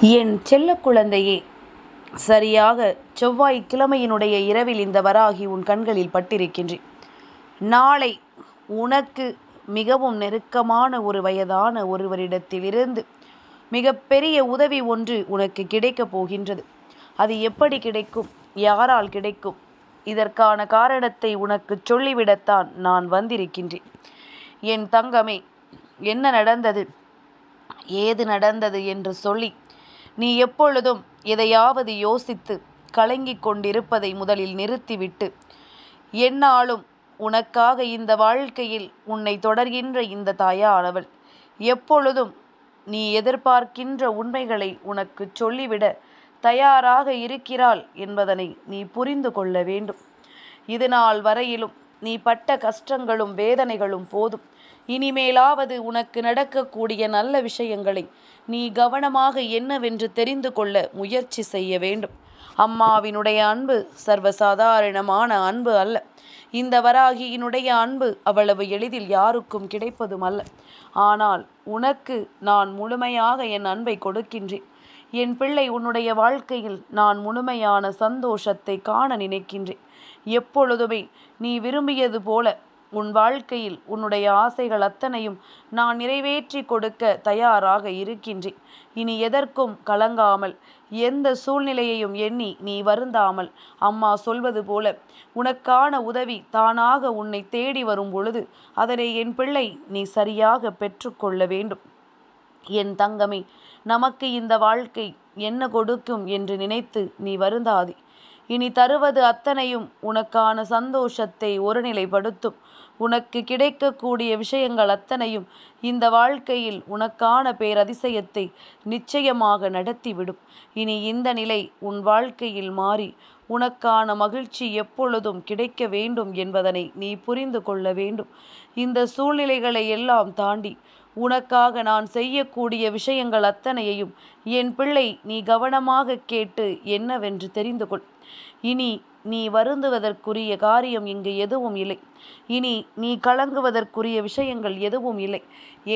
என் செல்ல குழந்தையே சரியாக செவ்வாய் கிழமையினுடைய இரவில் இந்த வராகி உன் கண்களில் பட்டிருக்கின்றேன் நாளை உனக்கு மிகவும் நெருக்கமான ஒரு வயதான ஒருவரிடத்திலிருந்து மிகப்பெரிய உதவி ஒன்று உனக்கு கிடைக்கப் போகின்றது. அது எப்படி கிடைக்கும்? யாரால் கிடைக்கும்? இதற்கான காரணத்தை உனக்கு சொல்லிவிடத்தான் நான் வந்திருக்கின்றேன் என் தங்கமே என்ன நடந்தது? ஏது நடந்தது என்று சொல்லி நீ எப்பொழுதும் எதையாவது யோசித்து கலங்கிக் கொண்டிருப்பதை முதலில் நிறுத்திவிட்டு என்னாலும் உனக்காக இந்த வாழ்க்கையில் உன்னை தொடர்கின்ற இந்த தாயானவள். எப்பொழுதும் நீ எதிர்பார்க்கின்ற உண்மைகளை உனக்கு சொல்லிவிட தயாராக இருக்கிறாள் என்பதனை நீ புரிந்து கொள்ள வேண்டும். இது நாள் வரையிலும் நீ பட்ட கஷ்டங்களும் வேதனைகளும் போதும். இனிமேலாவது உனக்கு நடக்கக்கூடிய நல்ல விஷயங்களை நீ கவனமாக என்னவென்று தெரிந்து கொள்ள முயற்சி செய்ய வேண்டும். அம்மாவினுடைய அன்பு சர்வசாதாரணமான அன்பு அல்ல. இந்த வராகியினுடைய அன்பு அவ்வளவு எளிதில் யாருக்கும் கிடைப்பதும் அல்ல ஆனால் உனக்கு நான் முழுமையாக என் அன்பை கொடுக்கின்றேன். என் பிள்ளை உன்னுடைய வாழ்க்கையில் நான் முழுமையான சந்தோஷத்தை காண நினைக்கின்றேன். எப்பொழுதுமே நீ விரும்பியது போல உன் வாழ்க்கையில் உன்னுடைய ஆசைகள் அத்தனையும் நான் நிறைவேற்றி கொடுக்க தயாராக இருக்கின்றேன். இனி எதற்கும் கலங்காமல் எந்த சூழ்நிலையையும் எண்ணி நீ வருந்தாமல் அம்மா சொல்வது போல உனக்கான உதவி தானாக உன்னை தேடி வரும் பொழுது அதனை என் பிள்ளை நீ சரியாக பெற்றுக்கொள்ள வேண்டும். என் தங்கமே நமக்கு இந்த வாழ்க்கை என்ன கொடுக்கும் என்று நினைத்து நீ வருந்தாதே. இனி தருவது அத்தனையும் உனக்கான சந்தோஷத்தை ஒருநிலைப்படுத்தும். உனக்கு கிடைக்கக்கூடிய விஷயங்கள் அத்தனையும் இந்த வாழ்க்கையில் உனக்கான பேரதிசயத்தை நிச்சயமாக நடத்திவிடும். இனி இந்த நிலை உன் வாழ்க்கையில் மாறி உனக்கான மகிழ்ச்சி எப்பொழுதும் கிடைக்க வேண்டும் என்பதனை நீ புரிந்து கொள்ள வேண்டும். இந்த சூழ்நிலைகளை எல்லாம் தாண்டி உனக்காக நான் செய்யக்கூடிய விஷயங்கள் அத்தனையையும் என் பிள்ளை நீ கவனமாக கேட்டு என்னவென்று தெரிந்து கொள். இனி நீ வருந்துவதற்குரிய காரியம் இங்கு எதுவும் இல்லை. இனி நீ கலங்குவதற்குரிய விஷயங்கள் எதுவும் இல்லை.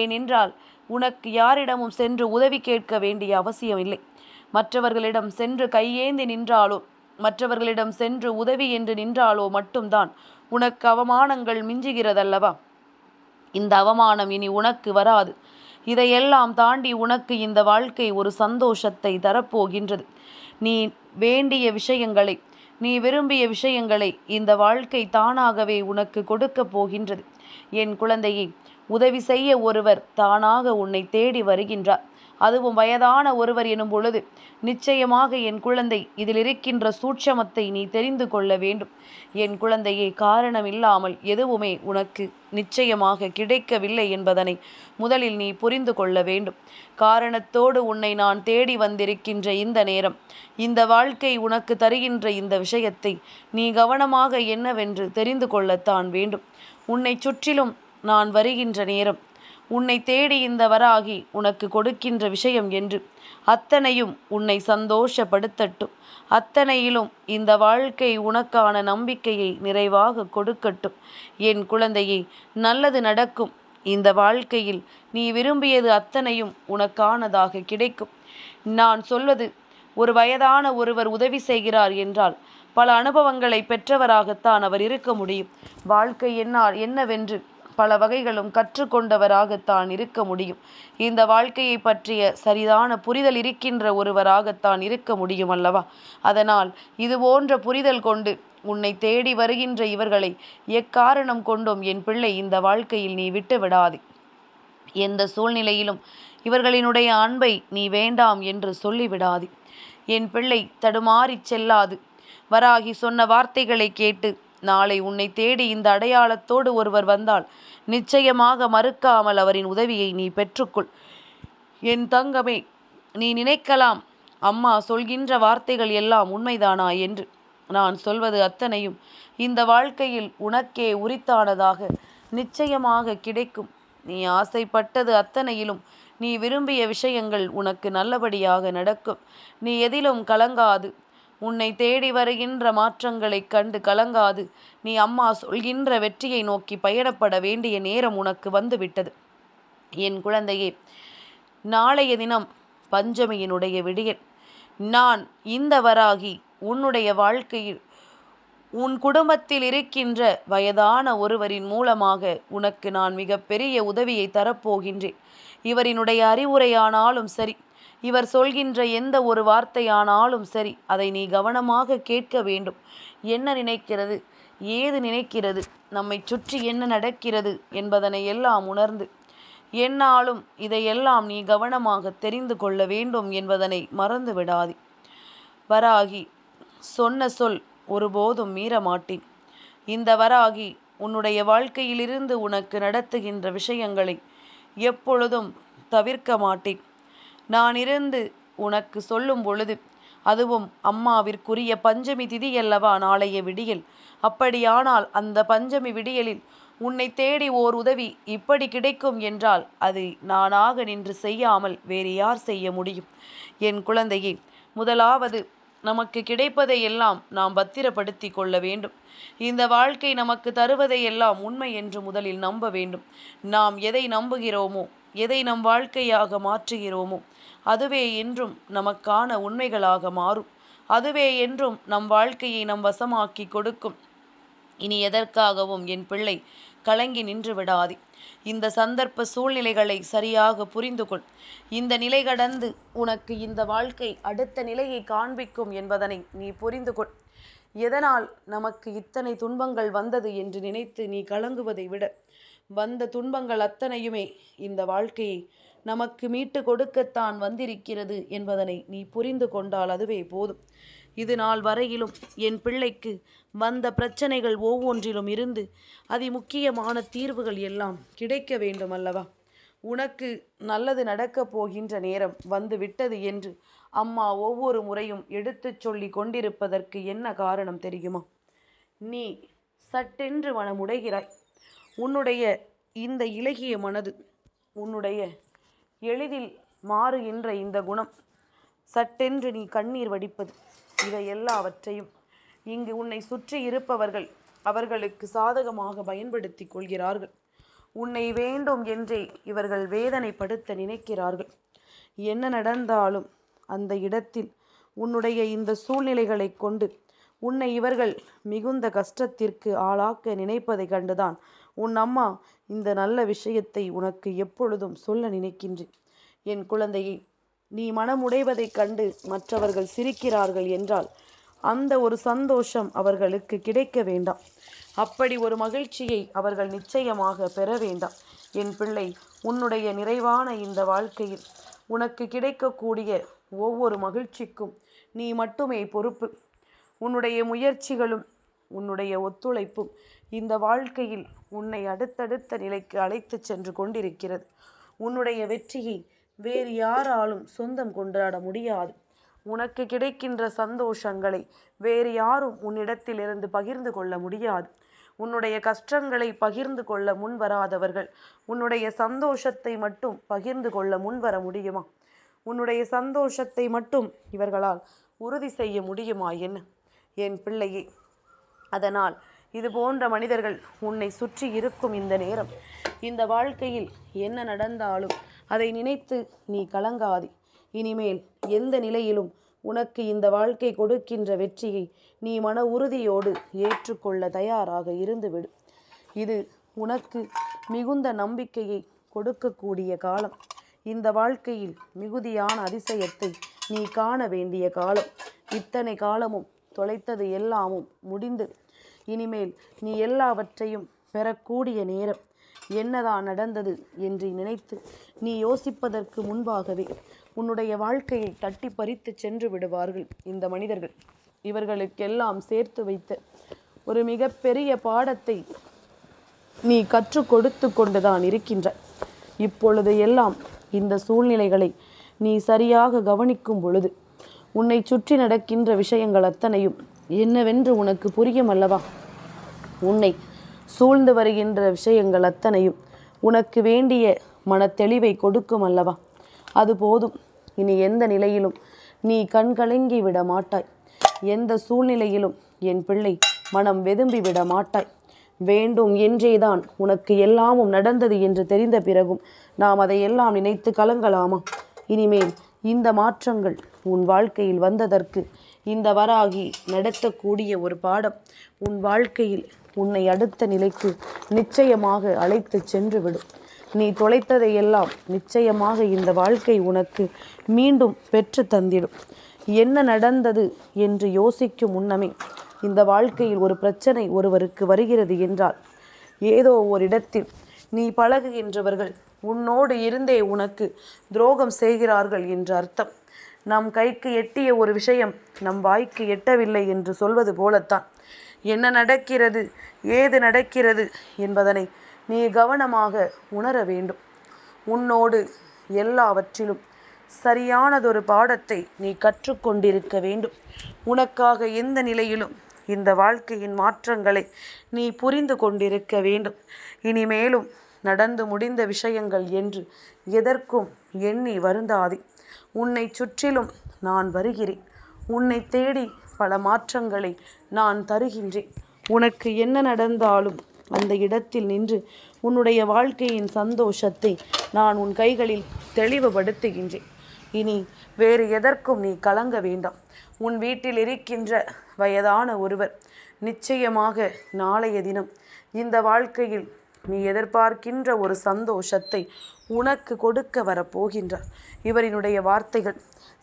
ஏனென்றால் உனக்கு யாரிடமும் சென்று உதவி கேட்க வேண்டிய அவசியம் இல்லை. மற்றவர்களிடம் சென்று கையேந்தி நின்றாலோ மற்றவர்களிடம் சென்று உதவி என்று நின்றாலோ மட்டும்தான் உனக்கு அவமானங்கள் மிஞ்சுகிறதல்லவா? இந்த அவமானம் இனி உனக்கு வராது. இதையெல்லாம் தாண்டி உனக்கு இந்த வாழ்க்கை ஒரு சந்தோஷத்தை தரப்போகின்றது. நீ வேண்டிய விஷயங்களை நீ விரும்பிய விஷயங்களை இந்த வாழ்க்கை தானாகவே உனக்கு கொடுக்கப் போகின்றது. என் குழந்தையை உதவி செய்ய ஒருவர் தானாக உன்னை தேடி வருகின்றார். அதுவும் வயதான ஒருவர் எனும் பொழுது நிச்சயமாக என் குழந்தை இதில் இருக்கின்ற சூட்சமத்தை நீ தெரிந்து கொள்ள வேண்டும். என் குழந்தையே காரணம் இல்லாமல் எதுவுமே உனக்கு நிச்சயமாக கிடைக்கவில்லை என்பதனை முதலில் நீ புரிந்து கொள்ள வேண்டும். காரணத்தோடு உன்னை நான் தேடி வந்திருக்கின்ற இந்த நேரம் இந்த வாழ்க்கை உனக்கு தருகின்ற இந்த விஷயத்தை நீ கவனமாக என்னவென்று தெரிந்து கொள்ளத்தான் வேண்டும். உன்னை சுற்றிலும் நான் வருகின்ற நேரம் உன்னை தேடி இந்த வராகி உனக்கு கொடுக்கின்ற விஷயம் என்று. அத்தனையும் உன்னை சந்தோஷப்படுத்தட்டும். அத்தனையிலும் இந்த வாழ்க்கை உனக்கான நம்பிக்கையை நிறைவாக கொடுக்கட்டும். என் குழந்தையே நல்லது நடக்கும். இந்த வாழ்க்கையில் நீ விரும்பியது அத்தனையும் உனக்கானதாக கிடைக்கும். நான் சொல்வது ஒரு வயதான ஒருவர் உதவி செய்கிறார் என்றால் பல அனுபவங்களை பெற்றவராகத்தான் அவர் இருக்க முடியும். வாழ்க்கை என்னால் என்னவென்று பல வகைகளும் கற்றுக்கொண்டவராகத்தான் இருக்க முடியும். இந்த வாழ்க்கையை பற்றிய சரிதான புரிதல் இருக்கின்ற ஒருவராகத்தான் இருக்க முடியும் அல்லவா? அதனால் இது போன்ற புரிதல் கொண்டு உன்னை தேடி வருகின்ற இவர்களை எக்காரணம் கொண்டும் என் பிள்ளை? இந்த வாழ்க்கையில் நீ விட்டு விடாதே எந்த சூழ்நிலையிலும் இவர்களினுடைய அன்பை நீ வேண்டாம் என்று சொல்லிவிடாது. என் பிள்ளை தடுமாறிச் செல்லாது. வராகி சொன்ன வார்த்தைகளை கேட்டு நாளை உன்னை தேடி இந்த அடையாளத்தோடு ஒருவர் வந்தால் நிச்சயமாக மறுக்காமல் அவரின் உதவியை நீ பெற்றுக்கொள். என் தங்கமே நீ நினைக்கலாம் அம்மா சொல்கின்ற வார்த்தைகள் எல்லாம் உண்மைதானா என்று. நான் சொல்வது அத்தனையும் இந்த வாழ்க்கையில் உனக்கே உரித்தானதாக நிச்சயமாக கிடைக்கும். நீ ஆசைப்பட்டது அத்தனையிலும் நீ விரும்பிய விஷயங்கள் உனக்கு நல்லபடியாக நடக்கும். நீ எதிலும் கலங்காது. உன்னை தேடி வருகின்ற மாற்றங்களைக் கண்டு கலங்காது. நீ அம்மா சொல்கின்ற வெற்றியை நோக்கி பயணப்பட வேண்டிய நேரம் உனக்கு வந்துவிட்டது. என் குழந்தையே நாளைய தினம் பஞ்சமியினுடைய விடியன் நான் இந்த வராகி உன்னுடைய வாழ்க்கையில் உன் குடும்பத்தில் இருக்கின்ற வயதான ஒருவரின் மூலமாக உனக்கு நான் மிகப்பெரிய உதவியை தரப்போகின்றேன். இவரினுடைய அறிவுரையானாலும் சரி இவர் சொல்கின்ற எந்த ஒரு வார்த்தையானாலும் சரி அதை நீ கவனமாக கேட்க வேண்டும். என்ன நினைக்கிறது? ஏது நினைக்கிறது? நம்மை சுற்றி என்ன நடக்கிறது என்பதனை எல்லாம் உணர்ந்து என்னாலும் இதையெல்லாம் நீ கவனமாக தெரிந்து கொள்ள வேண்டும் என்பதனை மறந்து விடாதே. வராகி சொன்ன சொல் ஒருபோதும் மீற மாட்டேன் இந்த வராகி உன்னுடைய வாழ்க்கையிலிருந்து உனக்கு நடத்துகின்ற விஷயங்களை எப்பொழுதும் தவிர்க்க மாட்டேன். நான் இருந்து உனக்கு சொல்லும் பொழுது அதுவும் அம்மாவிற்குரிய பஞ்சமி திதி அல்லவா நாளைய விடியல். அப்படியானால் அந்த பஞ்சமி விடியலில் உன்னை தேடி ஓர் உதவி இப்படி கிடைக்கும் என்றால் அதை நானாக நின்று செய்யாமல் வேறு யார் செய்ய முடியும்? என் குழந்தையே முதலாவது நமக்கு கிடைப்பதையெல்லாம் நாம் பத்திரப்படுத்தி கொள்ள வேண்டும். இந்த வாழ்க்கை நமக்கு தருவதையெல்லாம் உண்மை என்று முதலில் நம்ப வேண்டும். நாம் எதை நம்புகிறோமோ எதை நம் வாழ்க்கையாக மாற்றுகிறோமோ அதுவே என்றும் நமக்கான உண்மைகளாக மாறும். அதுவே என்றும் நம் வாழ்க்கையை நம் வசமாக்கி கொடுக்கும். இனி எதற்காகவும் என் பிள்ளை கலங்கி நின்று விடாதே. இந்த சந்தர்ப்ப சூழ்நிலைகளை சரியாக புரிந்து கொள். இந்த நிலை கடந்து உனக்கு இந்த வாழ்க்கை அடுத்த நிலையை காண்பிக்கும் என்பதனை நீ புரிந்து கொள். எதனால் நமக்கு இத்தனை துன்பங்கள் வந்தது என்று நினைத்து நீ கலங்குவதை விட வந்த துன்பங்கள் அத்தனையுமே இந்த வாழ்க்கையை நமக்கு மீட்டு கொடுக்கத்தான் வந்திருக்கிறது என்பதனை நீ புரிந்து கொண்டால் அதுவே போதும். இது நாள் வரையிலும் என் பிள்ளைக்கு வந்த பிரச்சனைகள் ஒவ்வொன்றிலும் இருந்து அதிமுக்கியமான தீர்வுகள் எல்லாம் கிடைக்க வேண்டும் அல்லவா உனக்கு நல்லது நடக்கப் போகின்ற நேரம் வந்து விட்டது என்று அம்மா ஒவ்வொரு முறையும் எடுத்துச் சொல்லி கொண்டிருப்பதற்கு என்ன காரணம் தெரியுமா? நீ சட்டென்று மனமுடைகிறாய். உன்னுடைய இந்த இலகிய மனது உன்னுடைய எளிதில் மாறுகின்ற இந்த குணம் சட்டென்று நீ கண்ணீர் வடிப்பது இவை எல்லாவற்றையும் இங்கு உன்னை சுற்றி இருப்பவர்கள் அவர்களுக்கு சாதகமாக பயன்படுத்தி கொள்கிறார்கள். உன்னை வேண்டும் என்றே இவர்கள் வேதனைப்படுத்த நினைக்கிறார்கள். என்ன நடந்தாலும் அந்த இடத்தில் உன்னுடைய இந்த சூழ்நிலைகளை கொண்டு உன்னை இவர்கள் மிகுந்த கஷ்டத்திற்கு ஆளாக்க நினைப்பதை கண்டுதான் உன் அம்மா இந்த நல்ல விஷயத்தை உனக்கு எப்பொழுதும் சொல்ல நினைக்கின்றேன். என் குழந்தையை நீ மனமுடைவதைக் கண்டு மற்றவர்கள் சிரிக்கிறார்கள் என்றால் அந்த ஒரு சந்தோஷம் அவர்களுக்கு கிடைக்க வேண்டாம். அப்படி ஒரு மகிழ்ச்சியை அவர்கள் நிச்சயமாக பெற வேண்டாம். என் பிள்ளை உன்னுடைய நிறைவான இந்த வாழ்க்கையில் உனக்கு கிடைக்கக்கூடிய ஒவ்வொரு மகிழ்ச்சிக்கும் நீ மட்டுமே பொறுப்பு. உன்னுடைய முயற்சிகளும் உன்னுடைய ஒத்துழைப்பும் இந்த வாழ்க்கையில் உன்னை அடுத்தடுத்த நிலைக்கு அழைத்துச் சென்று கொண்டிருக்கிறது. உன்னுடைய வெற்றியை வேறு யாராலும் சொந்தம் கொண்டாட முடியாது. உனக்கு கிடைக்கின்ற சந்தோஷங்களை வேறு யாரும் உன்னிடத்திலிருந்து பகிர்ந்து கொள்ள முடியாது. உன்னுடைய கஷ்டங்களை பகிர்ந்து கொள்ள முன்வராதவர்கள் உன்னுடைய சந்தோஷத்தை மட்டும் பகிர்ந்து கொள்ள முன்வர முடியுமா? உன்னுடைய சந்தோஷத்தை மட்டும் இவர்களால் உறுதி செய்ய முடியுமா என்ன? என் பிள்ளையே அதனால் இது போன்ற மனிதர்கள் உன்னை சுற்றி இருக்கும் இந்த நேரம் இந்த வாழ்க்கையில் என்ன நடந்தாலும் அதை நினைத்து நீ கலங்காதே. இனிமேல் எந்த நிலையிலும் உனக்கு இந்த வாழ்க்கை கொடுக்கின்ற வெற்றியை நீ மன உறுதியோடு ஏற்றுக்கொள்ள தயாராக இருந்துவிடு. இது உனக்கு மிகுந்த நம்பிக்கையை கொடுக்கக்கூடிய காலம். இந்த வாழ்க்கையில் மிகுதியான அதிசயத்தை நீ காண வேண்டிய காலம். இத்தனை காலமும் தொலைத்தது எல்லாமும் முடிந்து இனிமேல் நீ எல்லாவற்றையும் பெறக்கூடிய நேரம் என்னதான் நடந்தது என்று நினைத்து நீ யோசிப்பதற்கு முன்பாகவே உன்னுடைய வாழ்க்கையை தட்டி பறித்து சென்று விடுவார்கள் இந்த மனிதர்கள். இவர்களுக்கெல்லாம் சேர்த்து வைத்த ஒரு மிகப்பெரிய பாடத்தை நீ கற்றுக் கொடுத்து கொண்டுதான் இருக்கின்ற இப்பொழுது எல்லாம் இந்த சூழ்நிலைகளை நீ சரியாக கவனிக்கும் பொழுது உன்னை சுற்றி நடக்கின்ற விஷயங்கள் அத்தனையும் என்னவென்று உனக்கு புரியும் அல்லவா? உன்னை சூழ்ந்து வருகின்ற விஷயங்கள் அத்தனையும் உனக்கு வேண்டிய மனத்தெளிவை கொடுக்கும் அல்லவா? அது போதும். இனி எந்த நிலையிலும் நீ கண்கலங்கி விட மாட்டாய். எந்த சூழ்நிலையிலும் என் பிள்ளை மனம் வெதும்பி விட மாட்டாய். வேண்டும் என்றேதான் உனக்கு எல்லாமும் நடந்தது என்று தெரிந்த பிறகும் நாம் அதையெல்லாம் நினைத்து கலங்கலாமா? இனிமேல் இந்த மாற்றங்கள் உன் வாழ்க்கையில் வந்ததற்கு இந்த வராகி நடத்தக்கூடிய ஒரு பாடம் உன் வாழ்க்கையில் உன்னை அடுத்த நிலைக்கு நிச்சயமாக அழைத்து சென்று விடும் நீ தொலைத்ததையெல்லாம் நிச்சயமாக இந்த வாழ்க்கை உனக்கு மீண்டும் பெற்று தந்திடும். என்ன நடந்தது என்று யோசிக்கும் முன்னமே இந்த வாழ்க்கையில் ஒரு பிரச்சனை ஒருவருக்கு வருகிறது என்றால் ஏதோ ஒரு இடத்தில் நீ பழகுகின்றவர்கள் உன்னோடு இருந்தே உனக்கு துரோகம் செய்கிறார்கள் என்று அர்த்தம். நம் கைக்கு எட்டிய ஒரு விஷயம் நம் வாய்க்கு எட்டவில்லை என்று சொல்வது போலத்தான். என்ன நடக்கிறது ஏது நடக்கிறது என்பதனை நீ கவனமாக உணர வேண்டும். உன்னோடு எல்லாவற்றிலும் சரியானதொரு பாடத்தை நீ கற்றுக்கொண்டிருக்க வேண்டும். உனக்காக எந்த நிலையிலும் இந்த வாழ்க்கையின் மாற்றங்களை நீ புரிந்து கொண்டிருக்க வேண்டும். இனிமேலும் நடந்து முடிந்த விஷயங்கள் என்று எதற்கும் எண்ணி வருந்தாதே. உன்னை சுற்றிலும் நான் வருகிறேன். உன்னை தேடி பல மாற்றங்களை நான் தருகின்றேன். உனக்கு என்ன நடந்தாலும் அந்த இடத்தில் நின்று உன்னுடைய வாழ்க்கையின் சந்தோஷத்தை நான் உன் கைகளில் தெளிவுபடுத்துகின்றேன். இனி வேறு எதற்கும் நீ கலங்க வேண்டாம். உன் வீட்டில் இருக்கின்ற வயதான ஒருவர் நிச்சயமாக நாளைய தினம் இந்த வாழ்க்கையில் நீ எதிர்பார்க்கின்ற ஒரு சந்தோஷத்தை உனக்கு கொடுக்க வரப்போகின்றார். இவரினுடைய வார்த்தைகள்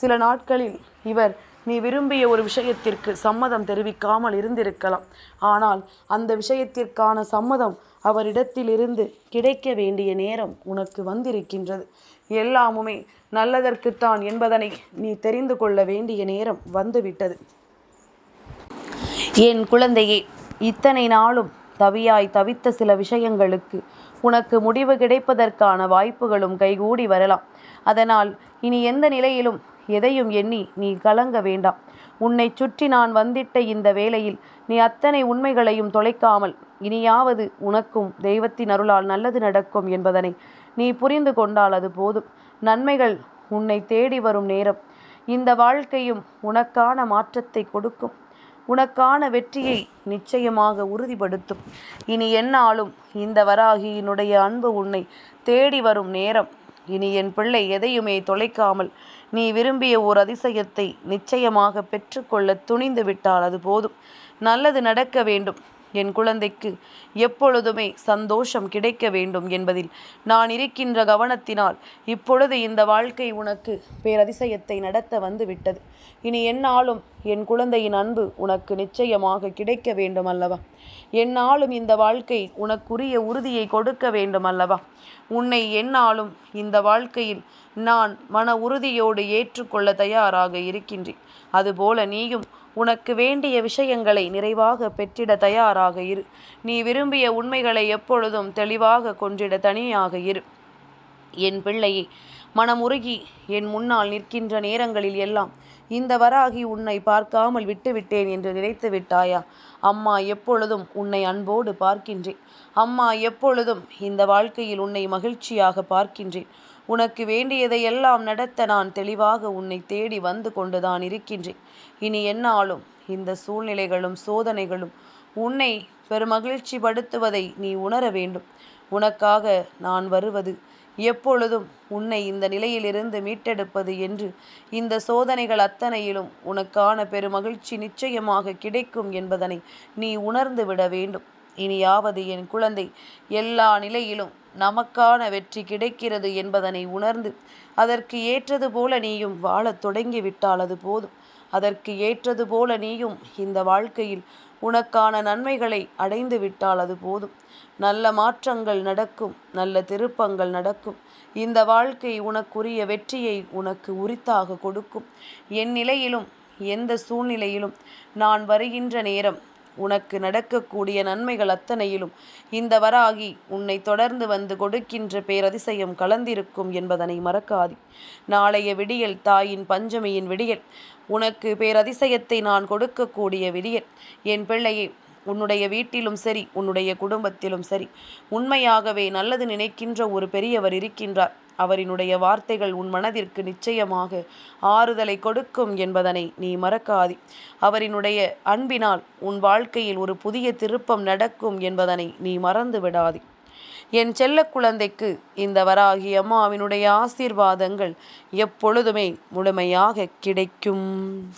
சில நாட்களில் இவர் நீ விரும்பிய ஒரு விஷயத்திற்கு சம்மதம் தெரிவிக்காமல் இருந்திருக்கலாம். ஆனால் அந்த விஷயத்திற்கான சம்மதம் அவரிடத்திலிருந்து கிடைக்க வேண்டிய நேரம் உனக்கு வந்திருக்கின்றது. எல்லாமுமே நல்லதற்குத்தான் என்பதனை நீ தெரிந்து கொள்ள வேண்டிய நேரம் வந்துவிட்டது. என் குழந்தையே இத்தனை நாளும் தவியாய் தவித்த சில விஷயங்களுக்கு உனக்கு முடிவு கிடைப்பதற்கான வாய்ப்புகளும் கைகூடி வரலாம். அதனால் இனி எந்த நிலையிலும் எதையும் எண்ணி நீ கலங்க வேண்டாம். உன்னை சுற்றி நான் வந்திட்ட இந்த வேளையில் நீ அத்தனை உண்மைகளையும் தொலைக்காமல் இனியாவது உனக்கும் தெய்வத்தின் அருளால் நல்லது நடக்கும் என்பதனை நீ புரிந்து கொண்டால் அது போதும். நன்மைகள் உன்னை தேடி வரும் நேரம். இந்த வாழ்க்கையும் உனக்கான மாற்றத்தை கொடுக்கும். உனக்கான வெற்றியை நிச்சயமாக உறுதிப்படுத்தும். இனி என்னாலும் இந்த வராகியினுடைய அன்பு உன்னை தேடி வரும் நேரம். இனி என் பிள்ளை எதையுமே தொலைக்காமல் நீ விரும்பிய ஓர் அதிசயத்தை நிச்சயமாக பெற்றுக்கொள்ள துணிந்து விட்டால் அது போதும். நல்லது நடக்க வேண்டும். என் குழந்தைக்கு எப்பொழுதுமே சந்தோஷம் கிடைக்க வேண்டும் என்பதில் நான் இருக்கின்ற கவனத்தினால் இப்பொழுது இந்த வாழ்க்கை உனக்கு பேரதிசயத்தை நடத்த வந்து விட்டது இனி என்னாலும் என் குழந்தையின் அன்பு உனக்கு நிச்சயமாக கிடைக்க வேண்டும் அல்லவா என்னாலும் இந்த வாழ்க்கை உனக்குரிய உறுதியை கொடுக்க வேண்டும் அல்லவா உன்னை என்னாலும் இந்த வாழ்க்கையில் நான் மன உறுதியோடு ஏற்றுக்கொள்ள தயாராக இருக்கின்றேன். அதுபோல நீயும் உனக்கு வேண்டிய விஷயங்களை நிறைவாக பெற்றிட தயாராக இரு. நீ விரும்பிய உண்மைகளை எப்பொழுதும் தெளிவாக கொன்றிட தனியாக இரு. என் பிள்ளையே மனமுருகி என் முன்னால் நிற்கின்ற நேரங்களில் எல்லாம் இந்த வராகி உன்னை பார்க்காமல் விட்டுவிட்டேன் என்று நினைத்து விட்டாயா? அம்மா எப்பொழுதும் உன்னை அன்போடு பார்க்கின்றேன். அம்மா எப்பொழுதும் இந்த வாழ்க்கையில் உன்னை மகிழ்ச்சியாக பார்க்கின்றேன். உனக்கு வேண்டியதையெல்லாம் நடத்த நான் தெளிவாக உன்னை தேடி வந்து கொண்டுதான் இருக்கின்றேன். இனி என்னாலும் இந்த சூழ்நிலைகளும் சோதனைகளும் உன்னை பெருமகிழ்ச்சி படுத்துவதை நீ உணர வேண்டும். உனக்காக நான் வருவது எப்பொழுதும் உன்னை இந்த நிலையிலிருந்து மீட்டெடுப்பது என்று இந்த சோதனைகள் அத்தனையிலும் உனக்கான பெருமகிழ்ச்சி நிச்சயமாக கிடைக்கும் என்பதனை நீ உணர்ந்து விட வேண்டும். இனியாவது என் குழந்தை எல்லா நிலையிலும் நமக்கான வெற்றி கிடைக்கிறது என்பதனை உணர்ந்து அதற்கு ஏற்றது போல நீயும் வாழத் தொடங்கிவிட்டால் அது போதும். அதற்கு ஏற்றது போல நீயும் இந்த வாழ்க்கையில் உனக்கான நன்மைகளை அடைந்து விட்டால் அது போதும். நல்ல மாற்றங்கள் நடக்கும் நல்ல திருப்பங்கள் நடக்கும். இந்த வாழ்க்கை உனக்குரிய வெற்றியை உனக்கு உரித்தாக கொடுக்கும். என் நிலையிலும் எந்த சூழ்நிலையிலும் நான் வருகின்ற நேரம் உனக்கு நடக்கக்கூடிய நன்மைகள் அத்தனையிலும் இந்த வராகி உன்னை தொடர்ந்து வந்து கொடுக்கின்ற பேரதிசயம் கலந்திருக்கும் என்பதனை மறக்காதி. நாளைய விடியல் தாயின் பஞ்சமியின் விடியல் உனக்கு பேரதிசயத்தை நான் கொடுக்கக்கூடிய விடியல். என் பிள்ளையை உன்னுடைய வீட்டிலும் சரி உன்னுடைய குடும்பத்திலும் சரி. உண்மையாகவே நல்லது நினைக்கின்ற ஒரு பெரியவர் இருக்கின்றார். அவரினுடைய வார்த்தைகள் உன் மனதிற்கு நிச்சயமாக ஆறுதலை கொடுக்கும் என்பதனை நீ மறக்காதி. அவரினுடைய அன்பினால் உன் வாழ்க்கையில் ஒரு புதிய திருப்பம் நடக்கும் என்பதனை நீ மறந்து விடாதி. என் செல்ல குழந்தைக்கு இந்த வராகி அம்மாவினுடைய ஆசீர்வாதங்கள் எப்பொழுதுமே முழுமையாக கிடைக்கும்.